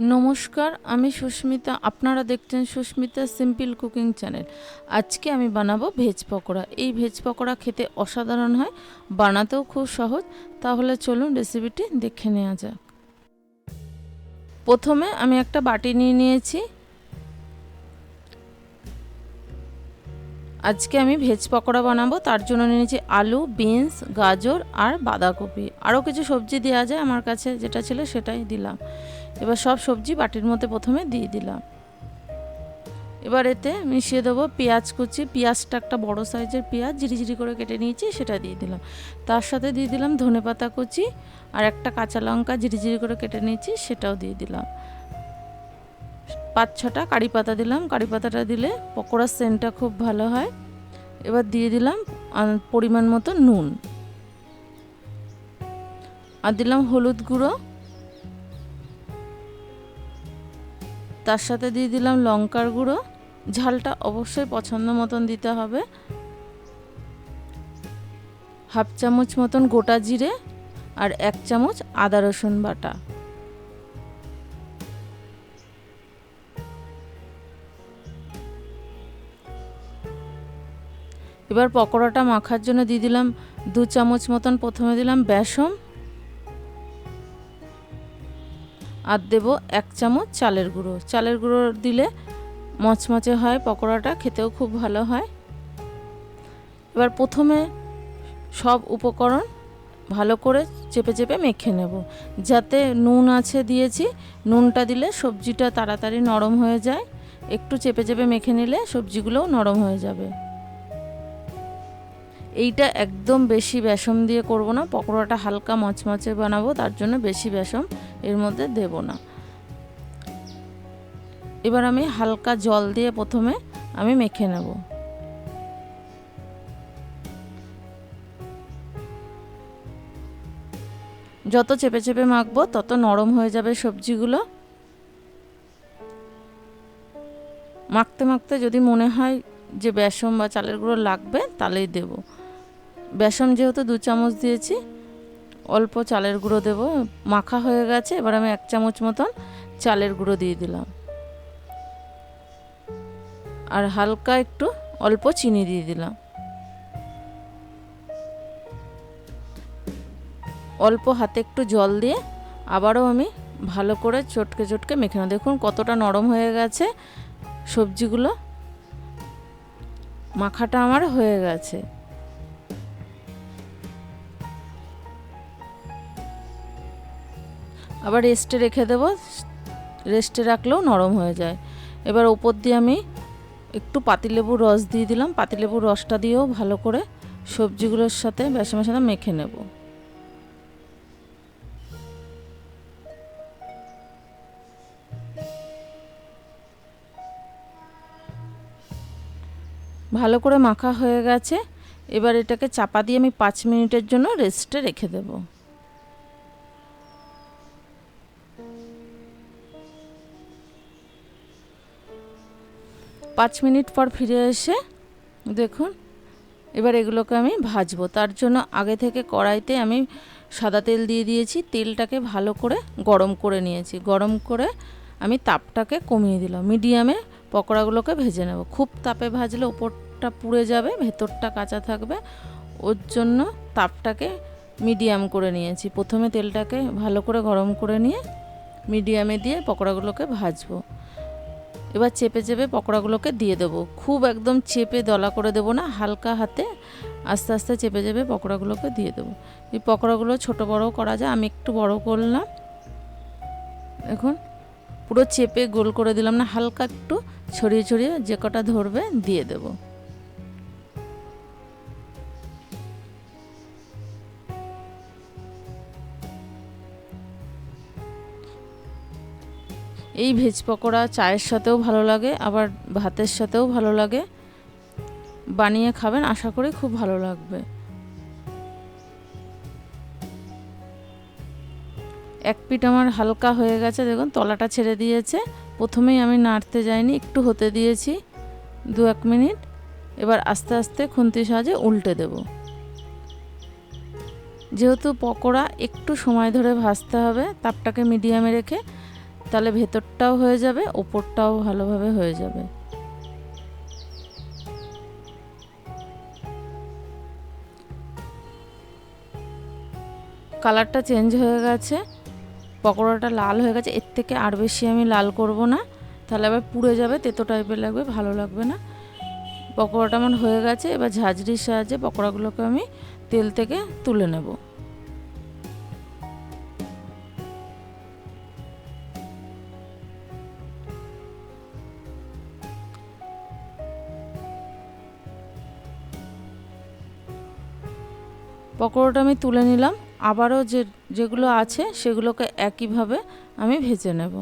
নমস্কার, আমি সুস্মিতা। আপনারা দেখছেন সুস্মিতা সিম্পল কুকিং চ্যানেল। আজকে আমি বানাবো ভেজ পকোড়া। এই ভেজ পকোড়া খেতে অসাধারণ হয়, বানাতেও খুব সহজ। তাহলে চলুন রেসিপিটি দেখে নেওয়া যাক। প্রথমে আমি একটা বাটি নিয়ে নিয়েছি। আজকে আমি ভেজ পকোড়া বানাবো। তার জন্য নিয়েছি আলু, বিনস, গাজর আর বাঁধাকপি। আরও কিছু সবজি দেওয়া যায় আমার কাছে, যেটা ছিল সেটাই দিলাম। এবার সব সবজি বাটির মধ্যে প্রথমে দিয়ে দিলাম। এবার এতে মিশিয়ে দেবো পেঁয়াজ কুচি। পেঁয়াজটা একটা বড় সাইজের পেঁয়াজ, ঝিরিঝিরি করে কেটে নিয়েছি, সেটা দিয়ে দিলাম। তার সাথে দিয়ে দিলাম ধনে পাতা কুচি আর একটা কাঁচা লঙ্কা ঝিরিঝিরি করে কেটে নিয়েছি, সেটাও দিয়ে দিলাম। পাঁচ ছটা কারি পাতা দিলাম। কারি পাতাটা দিলে পকোড়ার সেন্টটা খুব ভালো হয়। এবার দিয়ে দিলাম পরিমাণ মতো নুন। আর দিলাম হলুদ গুঁড়ো। তার সাথে দিয়ে দিলাম লঙ্কার গুঁড়ো। ঝালটা অবশ্যই পছন্দ মতন দিতে হবে। হাফ চামচ মতন গোটা জিরে আর এক চামচ আদা রসুন বাটা। এবার পকোড়াটা মাখার জন্য দিয়ে দিলাম দু চামচ মতন প্রথমে দিলাম বেসন। আর দেব এক চামচ চালের গুঁড়ো। চালের গুঁড়ো দিলে মচমচে হয়, পকোড়াটা খেতেও খুব ভালো হয়। এবার প্রথমে সব উপকরণ ভালো করে চেপে চেপে মেখে নেব। যাতে নুন আছে দিয়েছি, নুনটা দিলে সবজিটা তাড়াতাড়ি নরম হয়ে যায়। একটু চেপে চেপে মেখে নিলে সবজিগুলোও নরম হয়ে যাবে। এইটা একদম বেশি বেসম দিয়ে করব না। পকোড়াটা হালকা মচমচে বানাবো, তার জন্য বেশি বেসম এর মধ্যে দেব না। এবার আমি হালকা জল দিয়ে প্রথমে আমি মেখে নেব। যত চেপে চেপে মাখবো, তত নরম হয়ে যাবে সবজিগুলো। মাখতে মাখতে যদি মনে হয় যে বেসম বা চালের গুঁড়ো লাগবে, তাহলেই দেব। বেসম যেহেতু দু চামচ দিয়েছি, অল্প চালের গুঁড়ো দেব। মাখা হয়ে গেছে, এবার আমি এক চামচ মতন চালের গুঁড়ো দিয়ে দিলাম। আর হালকা একটু অল্প চিনি দিয়ে দিলাম। অল্প হাতে একটু জল দিয়ে আবারও আমি ভালো করে চটকে চটকে মেখে নেব। দেখুন কতটা নরম হয়ে গেছে সবজিগুলো। মাখাটা আমার হয়ে গেছে। আবার রেস্টে রেখে দেব। রেস্টে রাখলেও নরম হয়ে যায়। এবার ওপর দিয়ে আমি একটু পাতিলেবুর রস দিয়ে দিলাম। পাতিলেবুর রসটা দিয়েও ভালো করে সবজিগুলোর সাথে বেসমের সাথে মেখে নেব। ভালো করে মাখা হয়ে গেছে। এবার এটাকে চাপা দিয়ে আমি পাঁচ মিনিটের জন্য রেস্টে রেখে দেবো। পাঁচ মিনিট পর ফিরে এসে দেখুন, এবার এগুলোকে আমি ভাজবো। তার জন্য আগে থেকে কড়াইতে আমি সাদা তেল দিয়ে দিয়েছি। তেলটাকে ভালো করে গরম করে নিয়েছি। গরম করে আমি তাপটাকে কমিয়ে দিলাম। মিডিয়ামে পকোড়াগুলোকে ভেজে নেব। খুব তাপে ভাজলে ওপরটা পুড়ে যাবে, ভেতরটা কাঁচা থাকবে। ওর জন্য তাপটাকে মিডিয়াম করে নিয়েছি। প্রথমে তেলটাকে ভালো করে গরম করে নিয়ে মিডিয়ামে দিয়ে পকোড়াগুলোকে ভাজবো। এবার চেপে চেপে পকোড়াগুলোকে দিয়ে দেব। খুব একদম চেপে দলা করে দেব না, হালকা হাতে আস্তে আস্তে চেপে চেপে পকোড়াগুলোকে দিয়ে দেবো। এই পকোড়াগুলো ছোটো বড়ো করা যায়, আমি একটু বড় করলাম। এখন পুরো চেপে গোল করে দিলাম না, হালকা একটু ছড়িয়ে ছড়িয়ে যে কটা ধরবে দিয়ে দেবো। এই ভেজ পকোড়া চায়ের সাথেও ভালো লাগে, আবার ভাতের সাথেও ভালো লাগে। বানিয়ে খাবেন, আশা করি খুব ভালো লাগবে। এক পিঠ আমার হালকা হয়ে গেছে, দেখুন তলাটা ছেড়ে দিয়েছে। প্রথমেই আমি নাড়তে যাইনি, একটু হতে দিয়েছি দু এক মিনিট। এবার আস্তে আস্তে খুন্তি সাহায্যে উল্টে দেব। যেহেতু পকোড়া একটু সময় ধরে ভাজতে হবে, তাপটাকে মিডিয়ামে রেখে তাহলে ভেতরটাও হয়ে যাবে, ওপরটাও ভালোভাবে হয়ে যাবে। কালারটা চেঞ্জ হয়ে গেছে, পকোড়াটা লাল হয়ে গেছে, এর থেকে আর বেশি আমি লাল করব না। তাহলে আবার পুড়ে যাবে, তেতো টাইপের লাগবে, ভালো লাগবে না। পকোড়াটা আমার হয়ে গেছে, এবার ঝাঁঝরির সাহায্যে পকোড়াগুলোকে আমি তেল থেকে তুলে নেব। পকোড়াটা আমি তুলে নিলাম। আবারও যে, যেগুলো আছে সেগুলোকে একইভাবে আমি ভেজে নেব।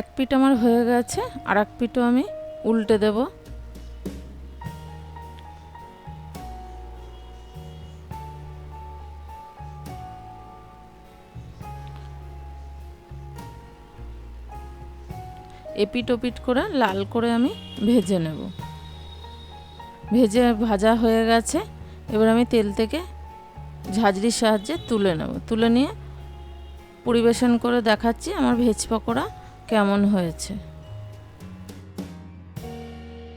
এক পিঠ আমার হয়ে গেছে, আর এক পিঠও আমি উল্টে দেবো। এপিট ওপিট করে লাল করে আমি ভেজে নেব। ভেজে ভাজা হয়ে গেছে। এবার আমি তেল থেকে ঝাঁঝরির সাহায্যে তুলে নেব। তুলে নিয়ে পরিবেশন করে দেখাচ্ছি আমার ভেজ পকোড়া কেমন হয়েছে।